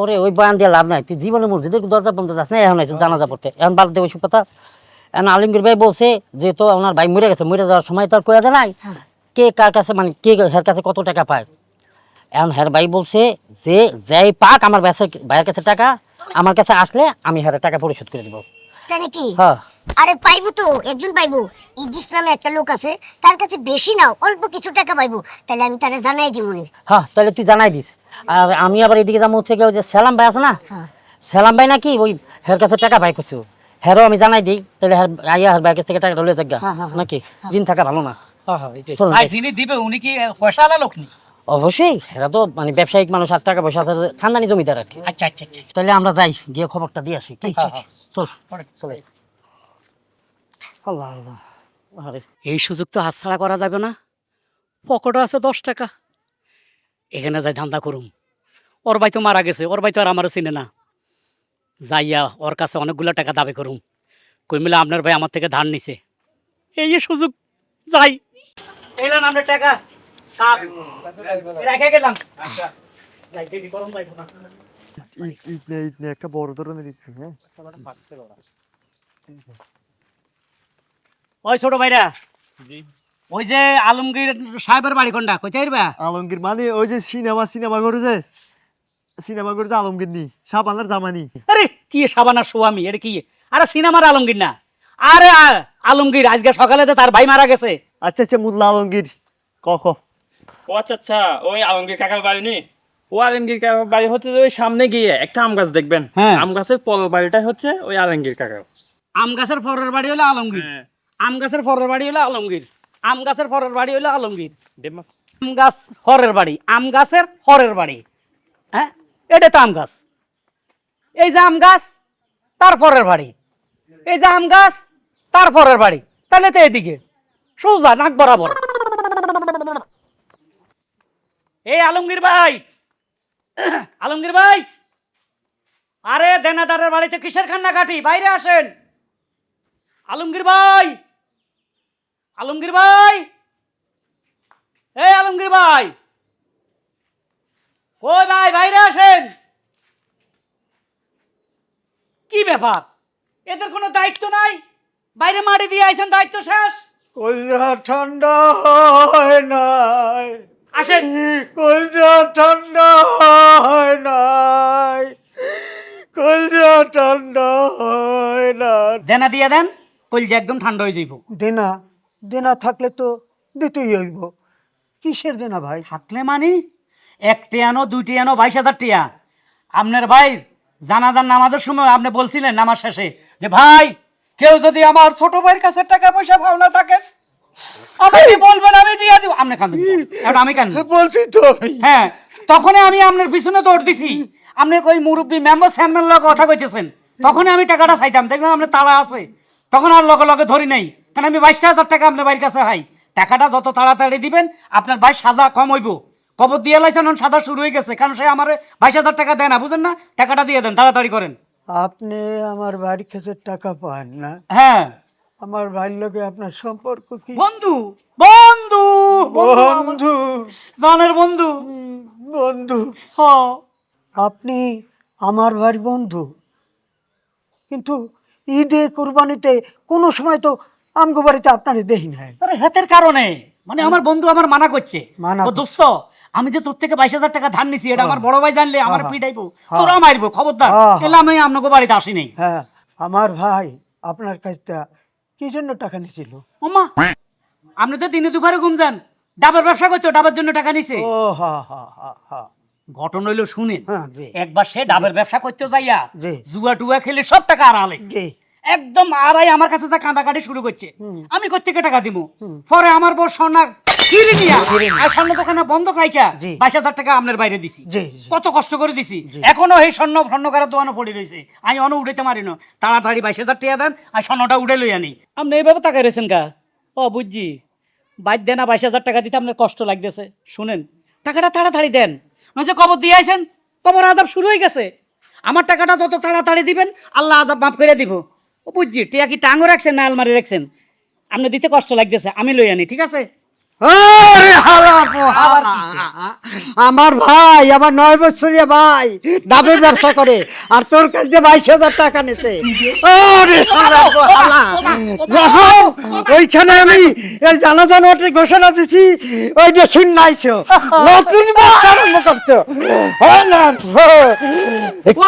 ওরে ওই বয়ান দিয়ে লাভ নাই। তুই জীবনে মসজিদে দরজা বন্ধ যাস না এখন আইসে জানাজা পড়তে। এখন বাদ দেবে ওইসব কথা। এখন আলমগীর ভাই বলছে যে তো ওনার ভাই মরে গেছে। মরে যাওয়ার সময় তো আর কয়া নাই? কে কার কাছে মানে কে হের কাছে কত টাকা পায়? এখন হের ভাই বলছে যে যাই পাক আমার ব্যাসের ভাইয়ের কাছে টাকা আমার কাছে আসলে আমি হের টাকা পরিশোধ করে দেবো। নাকি? হ্যাঁ। আরে পাইবো তো একজন পাইবো। ইদ্রিস নামে একটা লোক আছে তার কাছে বেশি নাও অল্প কিছু টাকা পাইবো। তাহলে আমি তারে জানাই দিমুনি। হ্যাঁ তাহলে তুই জানাই দিস। আর আমি আবার এদিকে যাব হচ্ছে ওই যে সেলাম ভাই আছে না? হ্যাঁ। সেলাম ভাই নাকি ওই হের কাছে টাকা ভাই করছে হেরও আমি জানাই দিই তাহলে হের আইয়া হের ভাইয়ের কাছ থেকে টাকাটা লয়ে থাকবে হ্যাঁ, হ্যাঁ। নাকি? দিন থাকা ভালো না। এটাই। শোনো, ভাই যিনি দিবে উনি কি পয়সা আলা লোক নি? অবশ্যই এরা তো মানে ব্যবসায়িক মানুষ আর টাকা পয়সা আছে খানদানি জমিদার আর কি। আচ্ছা আচ্ছা আচ্ছা তাহলে আমরা যাই গিয়ে খবরটা দিয়ে আসি। কি? চল চলে। আল্লাহ আল্লাহ এই সুযোগ তো হাতছাড়া করা যাবে না। পকেটও আছে দশ টাকা। এখানে যাই ধান্দা করুম। ওর ভাই তো মারা গেছে ওর ভাই তো আর আমারও চিনে না। যাইয়া ওর কাছে অনেকগুলো টাকা দাবি করুম। কই মিলে আপনার ভাই আমার থেকে ধার নিছে। এই যে সুযোগ যাই। এলাম আপনার টাকা রেখে গেলাম। একটা বড় ধরনের হ্যাঁ? ওই ছোট ভাইরা ওই যে আলমগীর সাহেবের বাড়ি কোনটা কইতে পারবা? আলমগীর মানে ওই যে সিনেমা সিনেমা করে যে? সিনেমা করে যে আলমগীর নি সাবানার জামানি। আরে কি সাবানার স্বামী এটা কি আরে সিনেমার আলমগীর না। আরে আলমগীর আজকে সকালে তো তার ভাই মারা গেছে। আচ্ছা আচ্ছা মুল্লা আলমগীর ক ক ও আচ্ছা আচ্ছা ওই আলমগীর কাকার বাড়ি নি? ও আলমগীর কাকার বাড়ি হচ্ছে ওই সামনে গিয়ে একটা আম গাছ দেখবেন। হ্যাঁ। আম গাছের পল বাড়িটাই হচ্ছে ওই আলমগীর কাকার। আম গাছের ফরের বাড়ি হলো আলমগীর। হ্যাঁ। আম গাছের ফরের বাড়ি হলো আলমগীর। আম গাছের ফরের বাড়ি হলো আলমগীর। আম গাছ হরের বাড়ি আম গাছের হরের বাড়ি। এটা তো আম গাছ। এই যে আম গাছ, তার ফরের বাড়ি। এই যে আম গাছ, তার ফরের বাড়ি। তাহলে তো এদিকে। সোজা, নাক বরাবর। এই আলমগীর ভাই আলমগীর ভাই। আরে, দেনাদারের বাড়িতে কিসের খান্না কাটি বাইরে আসেন। আলমগীর ভাই আলমগীর ভাই। এই আলমগীর ভাই। কই ভাই, বাইরে আসেন কি ব্যাপার? এদের কোনো দায়িত্ব নাই? বাইরে মারি দিয়ে আইছেন দায়িত্ব শেষ? কলজা ঠান্ডা হয় নাই। আসেন। কলজা ঠান্ডা হয় নাই। কলজা ঠান্ডা হয় না দেনা দিয়ে দেন কলজা একদম ঠান্ডা হয়ে যাইব। দেনা দেনা থাকলে তো দিতেই হইব। কিসের দেনা ভাই? থাকলে মানি একটি আনো দুইটি আনো বাইশ হাজার টিয়া। আপনার ভাই জানাজার নামাজের সময় আপনি বলছিলেন নামাজ শেষে যে ভাই কেউ যদি আমার ছোট ভাইয়ের কাছে টাকা পয়সা ভাবনা থাকেন আমাকে বলবেন আমি দিয়ে দিব। আপনি কেন? এখন আমি কেন? বলছি তো হ্যাঁ তখনই আমি আপনার পিছনে দৌড় দিছি। আপনি ওই মুরব্বী মেম্বার স্যাম্বার লগে কথা কইতেছেন? তখনই আমি টাকাটা চাইতাম। দেখলাম আপনার তাড়া আছে। তখন আর লগে লগে ধরি নাই। কারণ আমি বাইশটা হাজার টাকা আপনার বাড়ির কাছে হাই। টাকাটা যত তাড়াতাড়ি দিবেন আপনার ভাই সাজা কম হইব। কবর দিয়ে লাইছেন এখন সাজা শুরু হয়ে গেছে। কারণ সে আমার বাইশ হাজার টাকা দেয় না বুঝেন না? টাকাটা দিয়ে দেন তাড়াতাড়ি করেন। আপনি আমার বাড়ির কাছে টাকা পান না। হ্যাঁ। আমার ভাইয়ের লোকে আপনার সম্পর্ক কি? বন্ধু বন্ধু বন্ধু জানের বন্ধু। বন্ধু। হ। আপনি আমার বাড়ির বন্ধু। কিন্তু ঈদে কোরবানিতে কোনো সময় তো আমগো বাড়িতে আপনারে দেখি নাই। আরে হেতের কারণে। মানে আমার বন্ধু আমার মানা করছে। মানা দোস্ত আমি যে তোর থেকে বাইশ হাজার টাকা ধার নিছি এটা আমার বড় ভাই জানলে আমার। পিটাইবো। তোরা মারবো খবরদার। হ্যাঁ, এলে আমি আপনাকে বাড়িতে আসি নাই। হ্যাঁ আমার ভাই আপনার কাছ থেকে কি জন্য টাকা নিয়েছিল ওমা আপনি তো দিনে দুপুরে ঘুম যান। ডাবের ব্যবসা করছ ডাবের জন্য টাকা নিছে। ও হা হা হা হা। ঘটনা হইল শুনেন হ্যাঁ একবার সে ডাবের ব্যবসা করতে যাইয়া জুয়া টুয়া খেলে সব টাকা আড়ালে একদম আড়াই আমার কাছে যা কাঁদাকাটি শুরু করছে। আমি কোথেকে টাকা দিব পরে আমার বউ সোনা কিনে নিয়া। আর স্বর্ণ দোকানে বন্ধ রাইকা বাইশ হাজার টাকা আপনার বাইরে দিছি। কত কষ্ট করে দিছি। এখনও এই স্বর্ণ স্বর্ণকারের দোকানে পড়ে রয়েছে আমি অন না। তাড়াতাড়ি বাইশ হাজার টাকা দেন আর স্বর্ণটা উঠে লই আনি আপনি এইভাবে তাকাই রয়েছেন কা ও বুঝছি। বাইর দেন বাইশ হাজার টাকা দিতে আপনার কষ্ট লাগতেছে। শুনেন টাকাটা তাড়াতাড়ি দেন। নয়তো কবর দিয়ে আইছেন কবর আজাব শুরু হয়ে গেছে। আমার টাকাটা যত তাড়াতাড়ি দিবেন আল্লাহ আজাব মাফ করে দিব। ও বুঝছি টিয়া কি টাঙ্গো রাখছেন না আলমারি রাখছেন? আপনি দিতে কষ্ট লাগতেছে আমি লই আনি ঠিক আছে। আমার ভাই আমার নয় বছরিয়া ভাই ডাবের ব্যবসা করে আর তোর কাছে বাইশ হাজার টাকা নিছে। ওইখানে আমি এই জানাজা নোটে ঘোষণা দিছি ওইটা শুনাইছো নতুন ব্যবসা আরম্ভ করছ। হয় না? একটু-